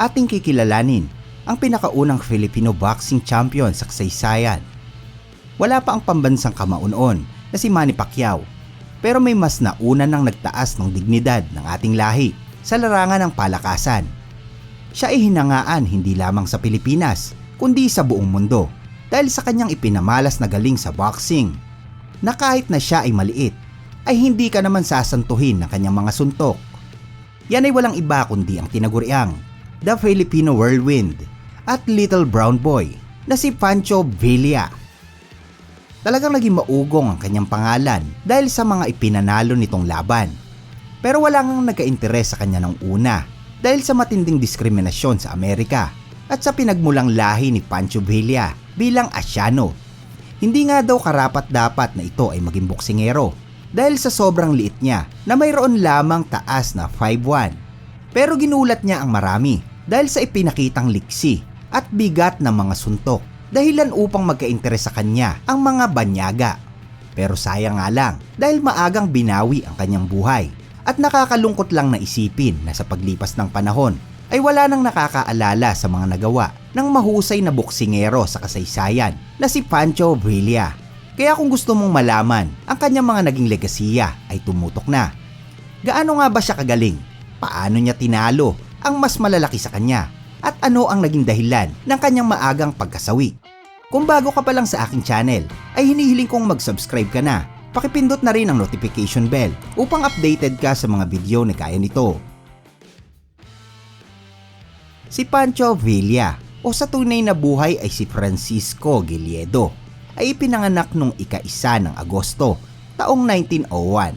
ating kikilalanin ang pinakaunang Filipino boxing champion sa kasaysayan. Wala pa ang pambansang kamaunon na si Manny Pacquiao pero may mas nauna nang nagtaas ng dignidad ng ating lahi sa larangan ng palakasan. Siya ay hinangaan hindi lamang sa Pilipinas kundi sa buong mundo dahil sa kanyang ipinamalas na galing sa boxing na kahit na siya ay maliit ay hindi ka naman sasantuhin ng kanyang mga suntok. Yan ay walang iba kundi ang tinaguriang The Filipino Whirlwind at Little Brown Boy na si Pancho Villa. Talagang naging maugong ang kanyang pangalan dahil sa mga ipinanalo nitong laban. Pero wala ngang nagka-interes sa kanya ng una dahil sa matinding diskriminasyon sa Amerika at sa pinagmulang lahi ni Pancho Villa bilang Asyano. Hindi nga daw karapat dapat na ito ay maging boksingero dahil sa sobrang liit niya na mayroon lamang taas na 5'1". Pero ginulat niya ang marami dahil sa ipinakitang liksi at bigat ng mga suntok dahilan upang magka-interes sa kanya ang mga banyaga. Pero sayang nga lang dahil maagang binawi ang kanyang buhay at nakakalungkot lang na isipin na sa paglipas ng panahon ay wala nang nakakaalala sa mga nagawa ng mahusay na boksingero sa kasaysayan na si Pancho Villa. Kaya kung gusto mong malaman ang kanyang mga naging legasiya ay tumutok na. Gaano nga ba siya kagaling? Paano niya tinalo ang mas malalaki sa kanya? At ano ang naging dahilan ng kanyang maagang pagkasawi? Kung bago ka pa lang sa aking channel, ay hinihiling kong mag-subscribe ka na. Pakipindot na rin ang notification bell upang updated ka sa mga video na kaya nito. Si Pancho Villa o sa tunay na buhay ay si Francisco Giliedo ay ipinanganak nung ika-isa ng Agosto taong 1901.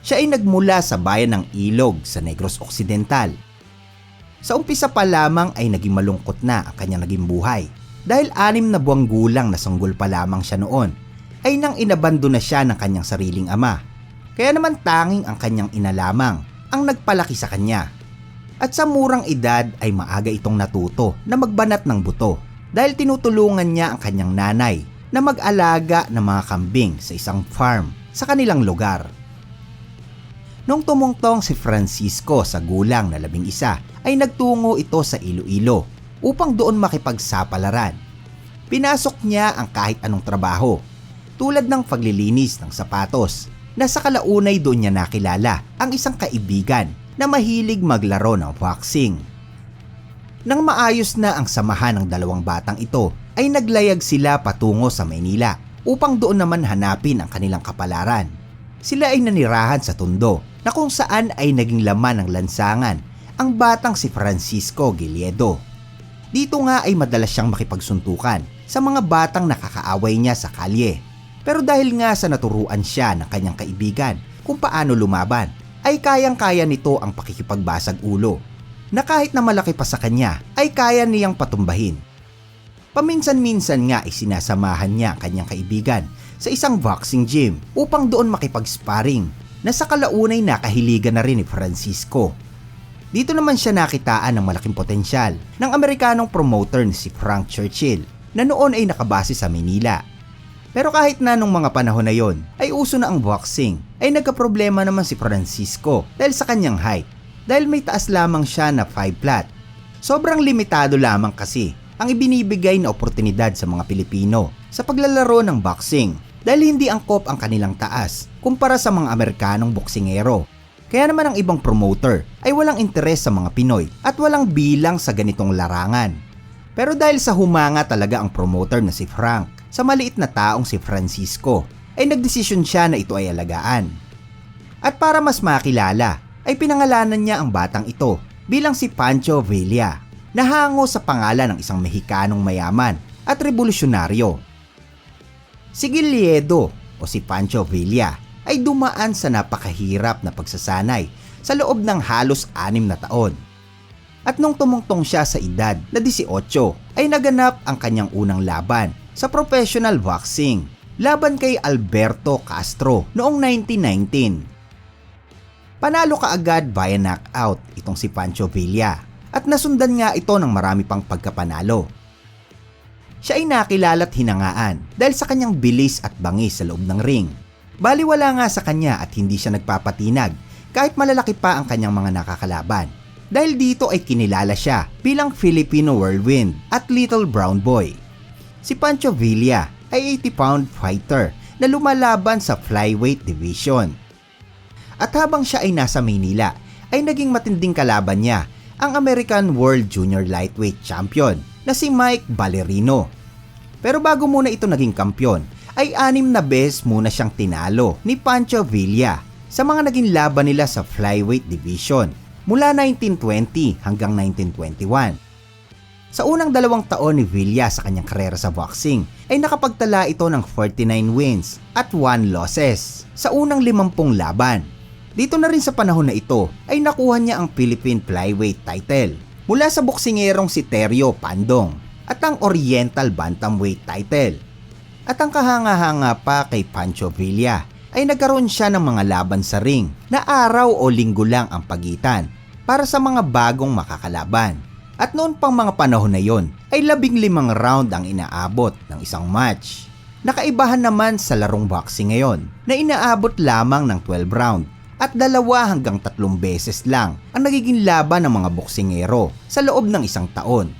Siya ay nagmula sa bayan ng Ilog sa Negros Occidental. Sa umpisa pa lamang ay naging malungkot na ang kanyang naging buhay dahil anim na buwang gulang na sanggol pa lamang siya noon ay nang inabando na siya ng kanyang sariling ama. Kaya naman tanging ang kanyang ina lamang ang nagpalaki sa kanya. At sa murang edad ay maaga itong natuto na magbanat ng buto dahil tinutulungan niya ang kanyang nanay na mag-alaga ng mga kambing sa isang farm sa kanilang lugar. Nung tumungtong si Francisco sa gulang na labing isa ay nagtungo ito sa Iloilo upang doon makipagsapalaran. Pinasok niya ang kahit anong trabaho tulad ng paglilinis ng sapatos na sa kalaunay doon niya nakilala ang isang kaibigan na mahilig maglaro ng boxing. Nang maayos na ang samahan ng dalawang batang ito ay naglayag sila patungo sa Maynila upang doon naman hanapin ang kanilang kapalaran. Sila ay nanirahan sa Tondo na kung saan ay naging laman ng lansangan ang batang si Francisco Giliedo. Dito nga ay madalas siyang makipagsuntukan sa mga batang nakakaaway niya sa kalye. Pero dahil nga sa naturuan siya ng kanyang kaibigan kung paano lumaban, ay kayang-kaya nito ang pakikipagbasag ulo na kahit na malaki pa sa kanya ay kaya niyang patumbahin. Paminsan-minsan nga ay sinasamahan niya ang kanyang kaibigan sa isang boxing gym upang doon makipag-sparring na sa kalaunay nakahiligan na rin ni Francisco dito naman siya nakitaan ng malaking potensyal ng Amerikanong promoter ni si Frank Churchill na noon ay nakabase sa Manila. Pero kahit na nung mga panahon na yon ay uso na ang boxing, ay nagkaproblema naman si Francisco dahil sa kanyang height. Dahil may taas lamang siya na 5 flat. Sobrang limitado lamang kasi ang ibinibigay na oportunidad sa mga Pilipino sa paglalaro ng boxing dahil hindi angkop ang kanilang taas kumpara sa mga Amerikanong boksingero kaya naman ang ibang promoter ay walang interes sa mga Pinoy at walang bilang sa ganitong larangan. Pero dahil sa humanga talaga ang promoter na si Frank sa maliit na taong si Francisco, ay nagdesisyon siya na ito ay alagaan. At para mas makilala, ay pinangalanan niya ang batang ito bilang si Pancho Villa, na hango sa pangalan ng isang Mexikanong mayaman at revolusyonaryo. Si Giliedo o si Pancho Villa ay dumaan sa napakahirap na pagsasanay sa loob ng halos anim na taon. At nung tumungtong siya sa edad na 18 ay naganap ang kanyang unang laban sa professional boxing laban kay Alberto Castro noong 1919. Panalo kaagad via knockout itong si Pancho Villa at nasundan nga ito ng marami pang pagkapanalo. Siya ay nakilala't hinangaan dahil sa kanyang bilis at bangis sa loob ng ring Baliwala nga sa kanya at hindi siya nagpapatinag kahit malalaki pa ang kanyang mga nakakalaban. dahil dito ay kinilala siya bilang Filipino whirlwind at Little Brown Boy. Si Pancho Villa ay 80-pound fighter na lumalaban sa flyweight division. At habang siya ay nasa Maynila, ay naging matinding kalaban niya ang American World Junior Lightweight Champion na si Mike Ballerino. Pero bago muna ito naging kampyon, ay anim na beses muna siyang tinalo ni Pancho Villa sa mga naging laban nila sa flyweight division mula 1920 hanggang 1921. Sa unang dalawang taon ni Villa sa kanyang karera sa boxing ay nakapagtala ito ng 49 wins at 1 losses sa unang 50 laban. Dito na rin sa panahon na ito ay nakuha niya ang Philippine Flyweight title mula sa boksingerong si Terrio Pandong at ang Oriental Bantamweight title. At ang kahanga-hanga pa kay Pancho Villa ay nagkaroon siya ng mga laban sa ring na araw o linggo lang ang pagitan para sa mga bagong makakalaban. At noon pang mga panahon na yon ay labing limang round ang inaabot ng isang match. Nakaibahan naman sa larong boxing ngayon na inaabot lamang ng 12 round at dalawa hanggang tatlong beses lang ang nagiging laban ng mga boksingero sa loob ng isang taon.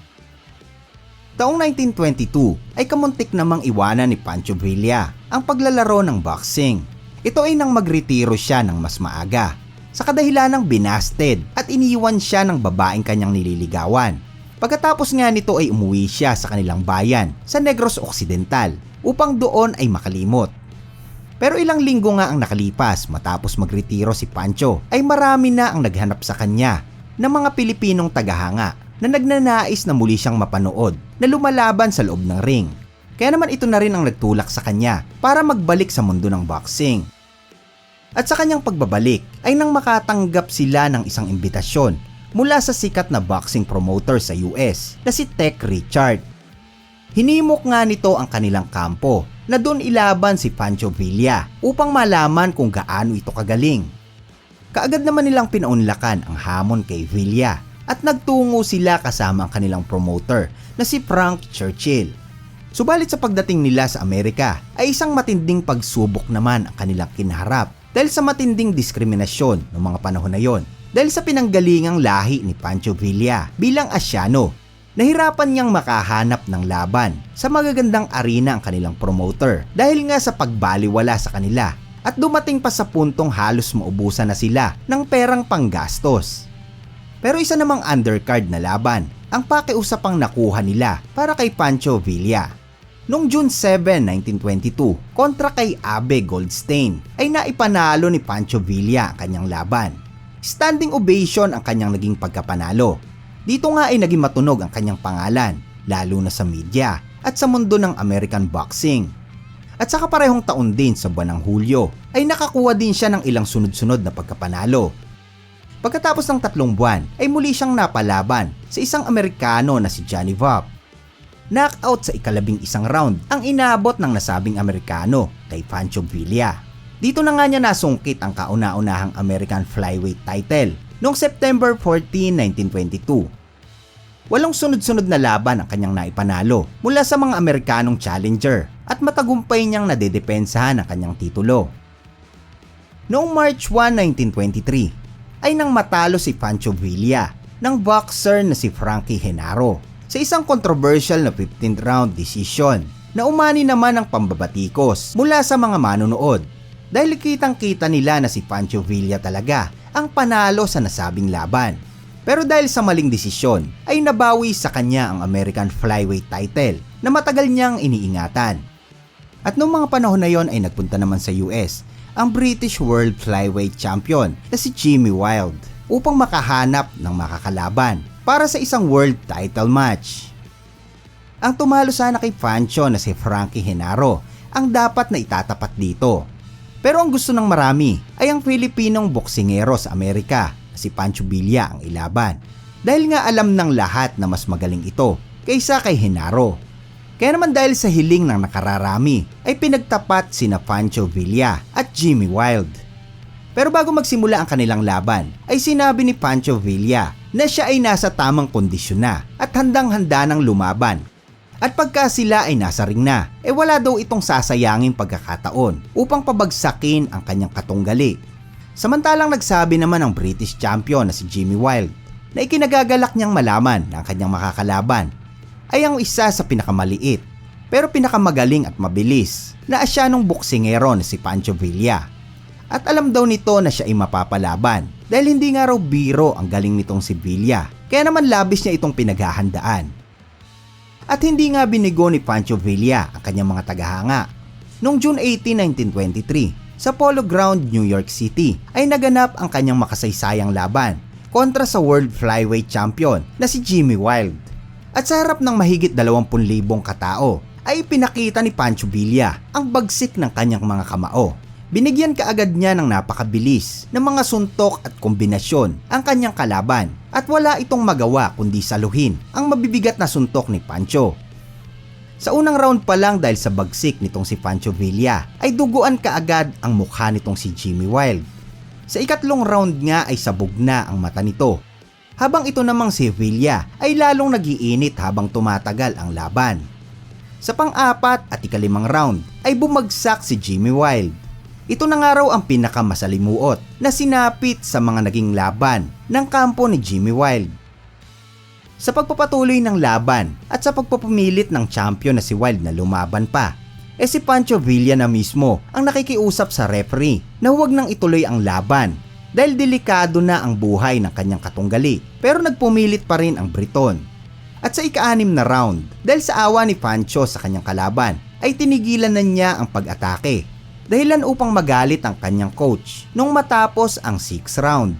Taong 1922 ay kamuntik namang iwanan ni Pancho Villa ang paglalaro ng boxing. Ito ay nang magretiro siya ng mas maaga sa kadahilanang binasted at iniwan siya ng babaeng kanyang nililigawan. Pagkatapos nga nito ay umuwi siya sa kanilang bayan sa Negros Occidental upang doon ay makalimot. Pero ilang linggo nga ang nakalipas matapos magretiro si Pancho ay marami na ang naghanap sa kanya ng mga Pilipinong tagahanga na nagnanais na muli siyang mapanood na lumalaban sa loob ng ring. Kaya naman ito na rin ang nagtulak sa kanya para magbalik sa mundo ng boxing. At sa kanyang pagbabalik ay nang makatanggap sila ng isang imbitasyon mula sa sikat na boxing promoter sa US na si Tech Richard. Hinimok nga nito ang kanilang kampo na doon ilaban si Pancho Villa upang malaman kung gaano ito kagaling. Kaagad naman nilang pinaunlakan ang hamon kay Villa at nagtungo sila kasama ang kanilang promoter na si Frank Churchill. Subalit sa pagdating nila sa Amerika ay isang matinding pagsubok naman ang kanilang kinaharap dahil sa matinding diskriminasyon ng mga panahon na yon dahil sa pinanggalingang lahi ni Pancho Villa bilang Asyano. Nahirapan niyang makahanap ng laban sa magagandang arena ang kanilang promoter dahil nga sa pagbaliwala sa kanila at dumating pa sa puntong halos maubusan na sila ng perang panggastos. Pero isa namang undercard na laban ang pakiusapang nakuha nila para kay Pancho Villa. Noong June 7, 1922, kontra kay Abe Goldstein ay naipanalo ni Pancho Villa ang kanyang laban. Standing ovation ang kanyang naging pagkapanalo. Dito nga ay naging matunog ang kanyang pangalan, lalo na sa media at sa mundo ng American boxing. At sa kaparehong taon din sa buwan ng Hulyo ay nakakuha din siya ng ilang sunod-sunod na pagkapanalo Pagkatapos ng tatlong buwan ay muli siyang napalaban sa isang Amerikano na si Johnny Vop. Knockout sa ikalabing isang round ang inabot ng nasabing Amerikano kay Pancho Villa. Dito na nga niya nasungkit ang kauna-unahang American Flyweight title noong September 14, 1922. Walong sunod-sunod na laban ang kanyang naipanalo mula sa mga Amerikanong challenger at matagumpay niyang nadedepensahan ang kanyang titulo. Noong March 1, 1923, ay nang matalo si Pancho Villa ng boxer na si Frankie Genaro sa isang controversial na 15th round decision na umani naman ng pambabatikos mula sa mga manonood dahil kitang kita nila na si Pancho Villa talaga ang panalo sa nasabing laban. Pero dahil sa maling desisyon ay nabawi sa kanya ang American Flyweight title na matagal niyang iniingatan. At noong mga panahon na yon ay nagpunta naman sa US ang British World Flyweight Champion na si Jimmy Wild upang makahanap ng makakalaban para sa isang world title match. Ang tumalo sana kay Pancho na si Frankie Genaro ang dapat na itatapat dito. Pero ang gusto ng marami ay ang Filipinong boksingero sa Amerika na si Pancho Villa ang ilaban. Dahil nga alam ng lahat na mas magaling ito kaysa kay Genaro kaya naman dahil sa hiling ng nakararami ay pinagtapat sina Pancho Villa at Jimmy Wild. Pero bago magsimula ang kanilang laban ay sinabi ni Pancho Villa na siya ay nasa tamang kondisyon na at handang-handa ng lumaban. At pagka sila ay nasa ring na, eh wala daw itong sasayanging pagkakataon upang pabagsakin ang kanyang katunggali. Samantalang nagsabi naman ang British champion na si Jimmy Wild na ikinagagalak niyang malaman na ang kanyang makakalaban ay ang isa sa pinakamaliit pero pinakamagaling at mabilis na asyanong boksingero na si Pancho Villa. At alam daw nito na siya ay mapapalaban dahil hindi nga raw biro ang galing nitong si Villa kaya naman labis niya itong pinaghahandaan. At hindi nga binigo ni Pancho Villa ang kanyang mga tagahanga. Noong June 18, 1923, sa Polo Ground, New York City ay naganap ang kanyang makasaysayang laban kontra sa World Flyweight Champion na si Jimmy Wild. At sa harap ng mahigit 20,000 katao ay pinakita ni Pancho Villa ang bagsik ng kanyang mga kamao. Binigyan kaagad niya ng napakabilis ng mga suntok at kombinasyon ang kanyang kalaban at wala itong magawa kundi saluhin ang mabibigat na suntok ni Pancho. Sa unang round pa lang dahil sa bagsik nitong si Pancho Villa ay duguan kaagad ang mukha nitong si Jimmy Wild. Sa ikatlong round nga ay sabog na ang mata nito. Habang ito namang si Villa ay lalong nagiinit habang tumatagal ang laban. Sa pang-apat at ikalimang round ay bumagsak si Jimmy Wild. Ito na nga raw ang pinakamasalimuot na sinapit sa mga naging laban ng kampo ni Jimmy Wild. Sa pagpapatuloy ng laban at sa pagpapumilit ng champion na si Wild na lumaban pa, eh si Pancho Villa na mismo ang nakikiusap sa referee na huwag nang ituloy ang laban dahil delikado na ang buhay ng kanyang katunggali pero nagpumilit pa rin ang Briton. At sa ika-anim na round, dahil sa awa ni Pancho sa kanyang kalaban, ay tinigilan na niya ang pag-atake. Dahilan upang magalit ang kanyang coach nung matapos ang 6th round.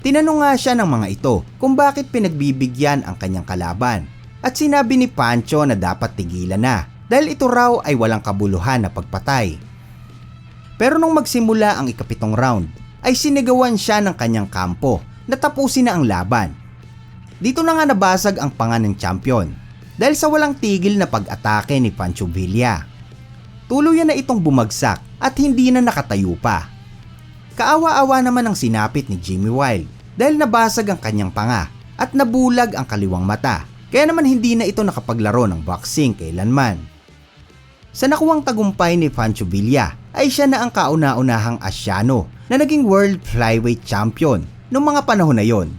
Tinanong nga siya ng mga ito kung bakit pinagbibigyan ang kanyang kalaban. At sinabi ni Pancho na dapat tigilan na dahil ito raw ay walang kabuluhan na pagpatay. Pero nung magsimula ang ikapitong round, ay sinigawan siya ng kanyang kampo na tapusin na ang laban dito na nga nabasag ang panga ng champion dahil sa walang tigil na pag-atake ni Pancho Villa. Tuluyan na itong bumagsak at hindi na nakatayo pa. Kaawa-awa naman ang sinapit ni Jimmy Wild dahil nabasag ang kanyang panga at nabulag ang kaliwang mata kaya naman hindi na ito nakapaglaro ng boxing kailanman. Sa nakuwang tagumpay ni Pancho Villa ay siya na ang kauna-unahang Asyano na naging World Flyweight Champion noong mga panahon na yon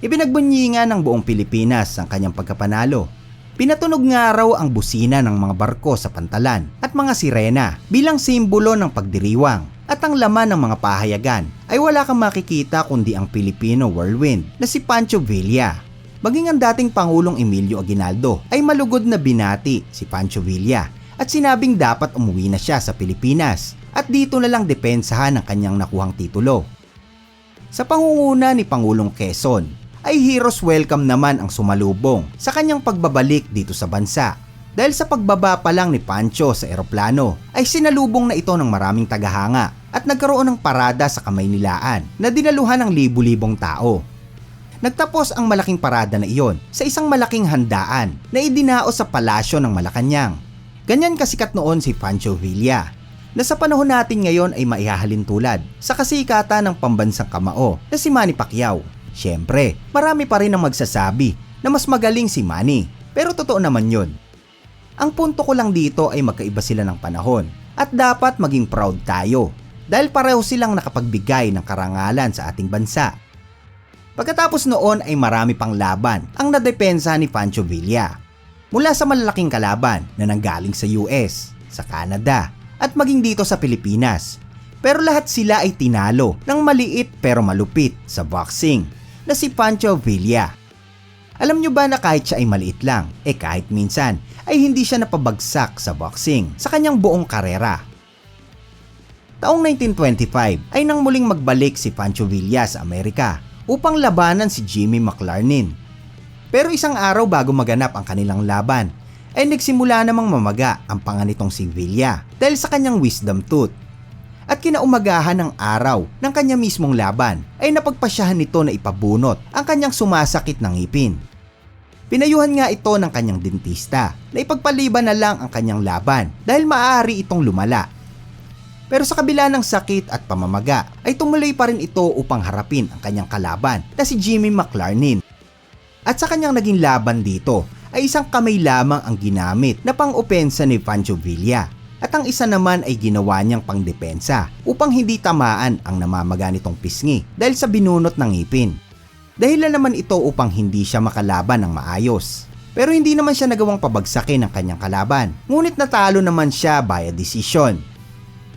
Ibinagbunyi nga ng buong Pilipinas ang kanyang pagkapanalo. Pinatunog nga raw ang busina ng mga barko sa pantalan at mga sirena bilang simbolo ng pagdiriwang at ang laman ng mga pahayagan ay wala kang makikita kundi ang Filipino whirlwind na si Pancho Villa. Maging ang dating Pangulong Emilio Aguinaldo ay malugod na binati si Pancho Villa at sinabing dapat umuwi na siya sa Pilipinas at dito na lang depensahan ang kanyang nakuhang titulo. Sa pangunguna ni Pangulong Quezon ay heroes welcome naman ang sumalubong sa kanyang pagbabalik dito sa bansa. Dahil sa pagbaba pa lang ni Pancho sa eroplano ay sinalubong na ito ng maraming tagahanga at nagkaroon ng parada sa Kamaynilaan na dinaluhan ng libu-libong tao. Nagtapos ang malaking parada na iyon sa isang malaking handaan na idinao sa palasyo ng Malacanang. Ganyan kasikat noon si Pancho Villa na sa panahon natin ngayon ay maihahalin tulad sa kasikatan ng pambansang kamao na si Manny Pacquiao Siyempre, marami pa rin ang magsasabi na mas magaling si Manny. Pero totoo naman yun. Ang punto ko lang dito ay magkaiba sila ng panahon at dapat maging proud tayo dahil pareho silang nakapagbigay ng karangalan sa ating bansa. Pagkatapos noon ay marami pang laban ang nadepensa ni Pancho Villa. Mula sa malalaking kalaban na nanggaling sa US, sa Canada at maging dito sa Pilipinas. Pero lahat sila ay tinalo ng maliit pero malupit sa boxing na si Pancho Villa. Alam nyo ba na kahit siya ay maliit lang, eh kahit minsan ay hindi siya napabagsak sa boxing sa kanyang buong karera. Taong 1925 ay nang muling magbalik si Pancho Villa sa Amerika upang labanan si Jimmy McLarnin. Pero isang araw bago maganap ang kanilang laban, ay nagsimula namang mamaga ang panganitong si Villa dahil sa kanyang wisdom tooth at kinaumagahan ng araw ng kanya mismong laban ay napagpasyahan nito na ipabunot ang kanyang sumasakit ng ngipin. Pinayuhan nga ito ng kanyang dentista na ipagpaliban na lang ang kanyang laban dahil maaari itong lumala. Pero sa kabila ng sakit at pamamaga ay tumuloy pa rin ito upang harapin ang kanyang kalaban na si Jimmy McLarnin. At sa kanyang naging laban dito ay isang kamay lamang ang ginamit na pang-opensa ni Pancho Villa at ang isa naman ay ginawa niyang pangdepensa upang hindi tamaan ang namamaga nitong pisngi dahil sa binunot ng ngipin. Dahilan naman ito upang hindi siya makalaban ng maayos. Pero hindi naman siya nagawang pabagsakin ng kanyang kalaban. Ngunit natalo naman siya via decision.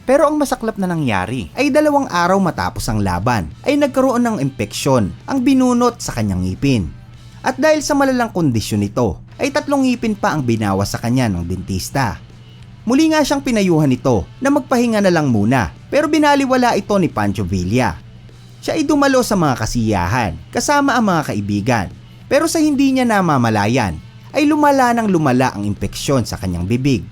Pero ang masaklap na nangyari ay dalawang araw matapos ang laban ay nagkaroon ng impeksyon ang binunot sa kanyang ngipin. At dahil sa malalang kondisyon nito ay tatlong ngipin pa ang binawas sa kanya ng dentista. Muli nga siyang pinayuhan nito na magpahinga na lang muna pero binaliwala ito ni Pancho Villa. Siya ay dumalo sa mga kasiyahan kasama ang mga kaibigan pero sa hindi niya namamalayan ay lumala ng lumala ang impeksyon sa kanyang bibig.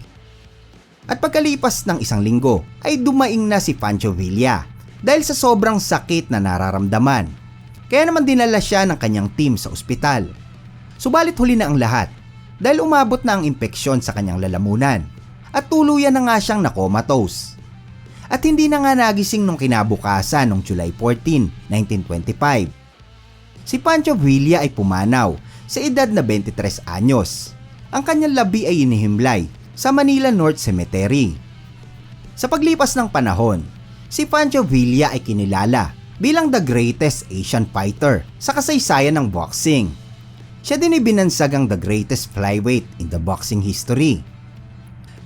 At pagkalipas ng isang linggo ay dumaing na si Pancho Villa dahil sa sobrang sakit na nararamdaman. Kaya naman dinala siya ng kanyang team sa ospital. Subalit huli na ang lahat dahil umabot na ang impeksyon sa kanyang lalamunan at tuluyan na nga siyang nakomatose. At hindi na nga nagising nung kinabukasan noong July 14, 1925. Si Pancho Villa ay pumanaw sa edad na 23 anyos. Ang kanyang labi ay inihimlay sa Manila North Cemetery. Sa paglipas ng panahon, si Pancho Villa ay kinilala bilang the greatest Asian fighter sa kasaysayan ng boxing. Siya din ay binansagang the greatest flyweight in the boxing history.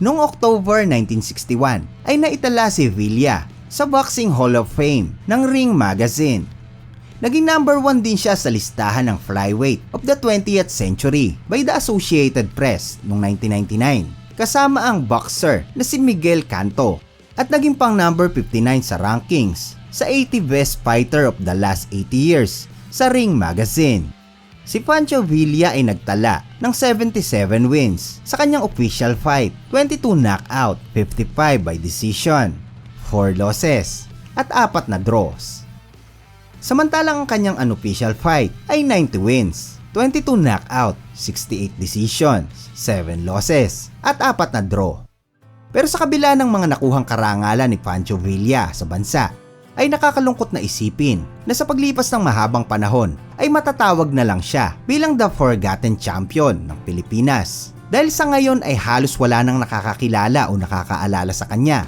Noong October 1961 ay naitala si Villa sa Boxing Hall of Fame ng Ring Magazine. Naging number 1 din siya sa listahan ng flyweight of the 20th century by the Associated Press noong 1999 kasama ang boxer na si Miguel Canto at naging pang number 59 sa rankings sa 80 best fighter of the last 80 years sa Ring Magazine. Si Pancho Villa ay nagtala ng 77 wins sa kanyang official fight, 22 knockout, 55 by decision, 4 losses, at 4 na draws. Samantalang ang kanyang unofficial fight ay 90 wins, 22 knockout, 68 decisions, 7 losses, at 4 na draw. Pero sa kabila ng mga nakuhang karangalan ni Pancho Villa sa bansa, ay nakakalungkot na isipin na sa paglipas ng mahabang panahon ay matatawag na lang siya bilang the forgotten champion ng Pilipinas. Dahil sa ngayon ay halos wala nang nakakakilala o nakakaalala sa kanya.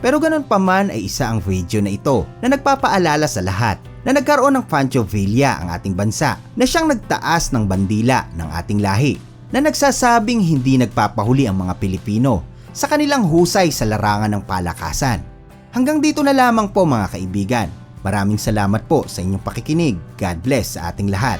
Pero ganun pa man ay isa ang video na ito na nagpapaalala sa lahat na nagkaroon ng Pancho Villa ang ating bansa na siyang nagtaas ng bandila ng ating lahi na nagsasabing hindi nagpapahuli ang mga Pilipino sa kanilang husay sa larangan ng palakasan Hanggang dito na lamang po mga kaibigan. Maraming salamat po sa inyong pakikinig. God bless sa ating lahat.